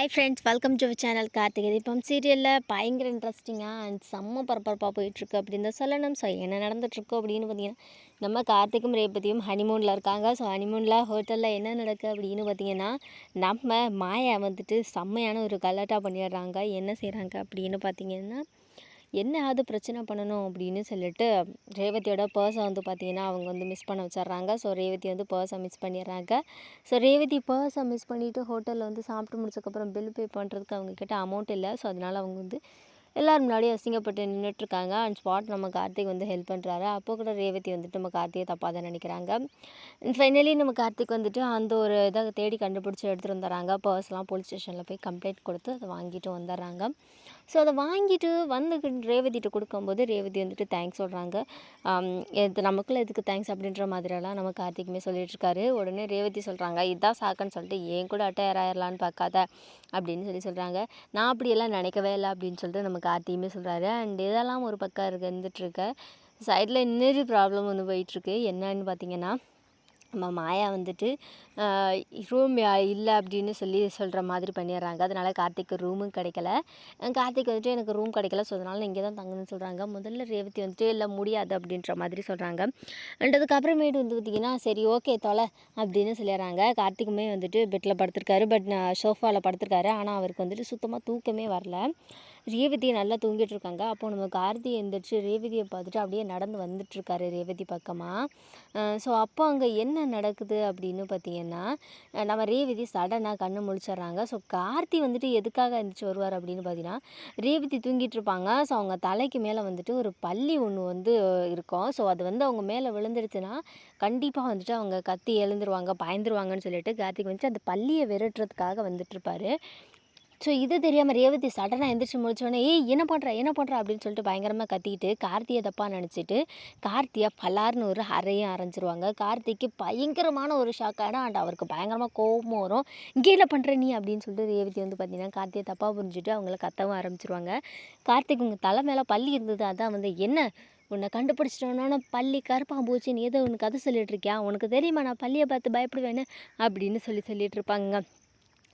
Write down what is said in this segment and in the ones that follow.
Hi friends welcome to channel Karthigai Deepam சீரியலில் பயங்கர இன்ட்ரெஸ்டிங்காக அண்ட் செம்ம பரபரப்பாக போயிட்டுருக்கு அப்படின்னு தான் சொல்லணும். ஸோ என்ன நடந்துகிட்ருக்கோ அப்படின்னு பார்த்தீங்கன்னா நம்ம கார்த்திக்கும் ரேபதியும் ஹனிமூனில் இருக்காங்க. ஸோ ஹனிமூனில் ஹோட்டலில் என்ன நடக்குது அப்படின்னு பார்த்தீங்கன்னா நம்ம மாயா வந்துட்டு செம்மையான ஒரு கலாட்டா பண்ணிடுறாங்க. என்ன செய்கிறாங்க அப்படின்னு பார்த்தீங்கன்னா என்னயாவது பிரச்சனை பண்ணணும்? அப்படின்னு சொல்லிட்டு ரேவதியோட பர்ஸை வந்து பார்த்தீங்கன்னா அவங்க வந்து மிஸ் பண்ண வச்சிட்றாங்க. ஸோ ரேவதி வந்து பர்ஸை மிஸ் பண்ணிடுறாங்க. ஸோ ரேவதி பர்ஸை மிஸ் பண்ணிவிட்டு ஹோட்டலில் வந்து சாப்பிட்டு முடிச்சக்கப்புறம் பில் பே பண்ணுறதுக்கு அவங்க கிட்ட அமௌண்ட் இல்லை. ஸோ அதனால் அவங்க வந்து எல்லோரும் முன்னாடியும் அசிங்கப்பட்டு நின்றுட்டுருக்காங்க அண்ட் ஸ்பாட் நம்ம கார்த்திக் வந்து ஹெல்ப் பண்ணுறாரு அப்போ கூட ரேவதி வந்துட்டு நம்ம கார்த்திகை தப்பாக தான் நினைக்கிறாங்க ஃபைனலி நம்ம கார்த்திக் வந்துட்டு அந்த ஒரு இதை தேடி கண்டுபிடிச்சி எடுத்துகிட்டு வந்துடுறாங்க. பர்ஸ்லாம் போலீஸ் ஸ்டேஷனில் போய் கம்ப்ளைண்ட் கொடுத்து அதை வாங்கிட்டு வந்துடுறாங்க. ஸோ அதை வாங்கிட்டு வந்து ரேவதிகிட்ட கொடுக்கும்போது ரேவதி வந்துட்டு தேங்க்ஸ் சொல்கிறாங்க இது நமக்குள்ள எதுக்கு தேங்க்ஸ் அப்படின்ற மாதிரியெல்லாம் நம்ம கார்த்திக்குமே சொல்லிட்டுருக்காரு உடனே ரேவதி சொல்கிறாங்க இதுதான் சாக்குன்னு சொல்லிட்டு ஏன் கூட அட்டையர் ஆயிடலான்னு பார்க்காத அப்படின்னு சொல்லி சொல்கிறாங்க நான் அப்படியெல்லாம் நினைக்கவே இல்லை அப்படின்னு சொல்லிட்டு நம்ம கார்த்தியுமே சொல்கிறாரு அண்ட் இதெல்லாம் ஒரு பக்கம் இருக்கு. இருந்துகிட்ருக்க சைடில் இன்னொரு ப்ராப்ளம் ஒன்று போயிட்டுருக்கு என்னன்னு பார்த்தீங்கன்னா நம்ம மாயா வந்துட்டு ரூம் இல்லை அப்படின்னு சொல்லி சொல்கிற மாதிரி பண்ணிடுறாங்க அதனால் கார்த்திக்கு ரூமும் கிடைக்கல. கார்த்திக் வந்துட்டு எனக்கு ரூம் கிடைக்கல ஸோ அதனால் இங்கே தான் தங்கணும்னு சொல்கிறாங்க முதல்ல ரேவதி வந்துட்டு இல்லை முடியாது அப்படின்ற மாதிரி சொல்கிறாங்க அண்ட் அதுக்கப்புறமேட்டு வந்து பார்த்திங்கன்னா சரி ஓகே தொலை அப்படின்னு சொல்லிடுறாங்க கார்த்திக்குமே வந்துட்டு பெட்டில் படுத்திருக்காரு. பட் சோஃபாவில் படுத்திருக்காரு. ஆனால் அவருக்கு வந்துட்டு சுத்தமாக தூக்கமே வரல. ரேவதி நல்லா தூங்கிட்டு இருக்காங்க. அப்போ நம்ம கார்த்தி எழுந்திரிச்சு ரேவதியை பார்த்துட்டு அப்படியே நடந்து வந்துட்டுருக்காரு ரேவதி பக்கமாக ஸோ அப்போ அங்கே என்ன நடக்குது அப்படின்னு பார்த்தீங்கன்னா நம்ம ரேவதி சடனாக கண்ணு முழிச்சிடுறாங்க. ஸோ கார்த்தி வந்துட்டு எதுக்காக எழுந்திரிச்சு வருவார் அப்படின்னு பார்த்தீங்கன்னா ரேவதி தூங்கிட்டு இருப்பாங்க. ஸோ அவங்க தலைக்கு மேலே வந்துட்டு ஒரு பள்ளி ஒன்று வந்து இருக்கும். ஸோ அது வந்து அவங்க மேலே விழுந்துடுச்சுன்னா கண்டிப்பாக வந்துட்டு அவங்க கத்தி எழுந்துருவாங்க பயந்துருவாங்கன்னு சொல்லிட்டு கார்த்திக் வந்துட்டு அந்த பள்ளியை விரட்டுறதுக்காக வந்துட்டுருப்பாரு ஸோ இது தெரியாமல் ரேவதி சடனாக எந்திரிச்சு முடிச்சோடனே ஏய் என்ன பண்ணுற என்ன பண்ணுற அப்படின்னு சொல்லிட்டு பயங்கரமாக கத்திக்கிட்டு கார்த்தியை தப்பாக நினச்சிட்டு கார்த்தியை பலார்னு ஒரு அறையும் அரைஞ்சிருவாங்க கார்த்திக்கு பயங்கரமான ஒரு ஷாக்கான அண்ட் அவருக்கு பயங்கரமாக கோபமும் வரும். இங்கே என்ன பண்ணுற நீ? அப்படின்னு சொல்லிட்டு ரேவதி வந்து பார்த்தீங்கன்னா கார்த்தியை தப்பாக புரிஞ்சுட்டு அவங்கள கத்தவும் ஆரம்பிச்சிருவாங்க. கார்த்திக் உங்கள் தலை மேலே பள்ளி இருந்தது அதான் வந்து என்ன? உன்னை கண்டுபிடிச்சிட்டோன்னா பள்ளி கருப்பாம்பூச்சின்னு ஏதோ உனக்கு கதை சொல்லிட்டு இருக்கியா? உனக்கு தெரியுமா நான் பள்ளியை பார்த்து பயப்படுவேன்னு? அப்படின்னு சொல்லி சொல்லிட்டு இருப்பாங்க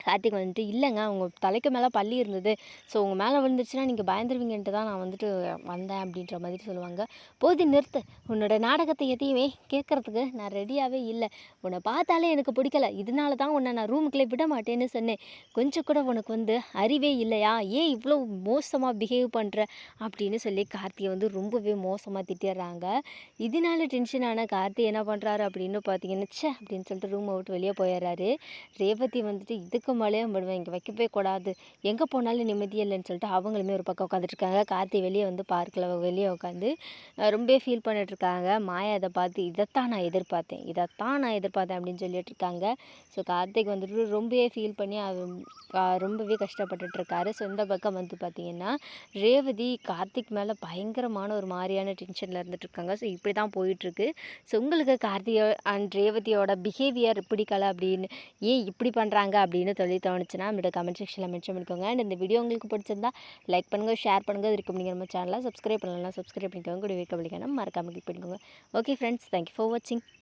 கார்த்திக் வந்துட்டு இல்லைங்க அவங்க தலைக்கு மேலே பள்ளி இருந்தது. ஸோ உங்கள் மேலே விழுந்துருச்சுன்னா நீங்கள் பயந்துருவீங்கன்ட்டு தான் நான் வந்துட்டு வந்தேன் அப்படின்ற மாதிரி சொல்லுவாங்க. போது நிறுத்து. உன்னோட நாடகத்தை எதையுமே கேட்குறதுக்கு நான் ரெடியாகவே இல்லை. உன்னை பார்த்தாலே எனக்கு பிடிக்கல. இதனால தான் உன்னை நான் ரூமுக்குள்ளே விட மாட்டேன்னு சொன்னேன். கொஞ்சம் கூட உனக்கு வந்து அறிவே இல்லையா? ஏன் இவ்வளோ மோசமாக பிஹேவ் பண்ணுற அப்படின்னு சொல்லி கார்த்தியை வந்து ரொம்பவே மோசமாக திட்டிடுறாங்க. இதனால டென்ஷனான கார்த்தி என்ன பண்ணுறாரு அப்படின்னு பார்த்தீங்கன்னா சே அப்படின்னு சொல்லிட்டு ரூமை விட்டு வெளியே போயிடுறாரு. ரேவதி வந்துட்டு இதுக்கு மலையாக விடுவேன். இங்கே வைக்கவே கூடாது. எங்கே போனாலும் நிம்மதி இல்லைன்னு சொல்லிட்டு அவங்களுமே ஒரு பக்கம் உட்காந்துட்ருக்காங்க கார்த்தி வெளியே வந்து பார்க்கில் வெளியே உட்காந்து ரொம்ப ஃபீல் பண்ணிட்டுருக்காங்க மாயா அதை பார்த்து இதைத்தான் நான் எதிர்பார்த்தேன். இதைத்தான் நான் எதிர்பார்த்தேன் அப்படின்னு சொல்லிட்டு இருக்காங்க ஸோ கார்த்திக் வந்துட்டு ரொம்பவே ஃபீல் பண்ணி ரொம்பவே கஷ்டப்பட்டுட்ருக்காரு. ஸோ இந்த பக்கம் வந்து பார்த்திங்கன்னா ரேவதி கார்த்திக் மேலே பயங்கரமான ஒரு மாதிரியான டென்ஷனில் இருந்துகிட்ருக்காங்க ஸோ இப்படி தான் போயிட்டுருக்கு ஸோ உங்களுக்கு கார்த்திகை அண்ட் ரேவதியோட பிஹேவியர் பிடிக்கல அப்படின்னு ஏன் இப்படி பண்ணுறாங்க அப்படின்னு சொல்லி தோணுச்சுன்னா நம்மளோட கமெண்ட் செக்ஷனில் மென்ஷன் பண்ணிக்கோங்க. அண்ட் இந்த வீடியோ உங்களுக்கு பிடிச்சிருந்தா லைக் பண்ணுங்கள் ஷேர் பண்ணுங்கள் இது இருக்கும் நீங்கள் நம்ம சேனலை சப்ஸ்கிரைப் பண்ணலாம் சப்ஸ்கிரைப் பண்ணிக்கோங்க. கூட வைக்க மறக்காமல் கிளிக் பண்ணிக்கோங்க. ஓகே ஃப்ரெண்ட்ஸ் தேங்க்யூ ஃபார் வாட்சிங்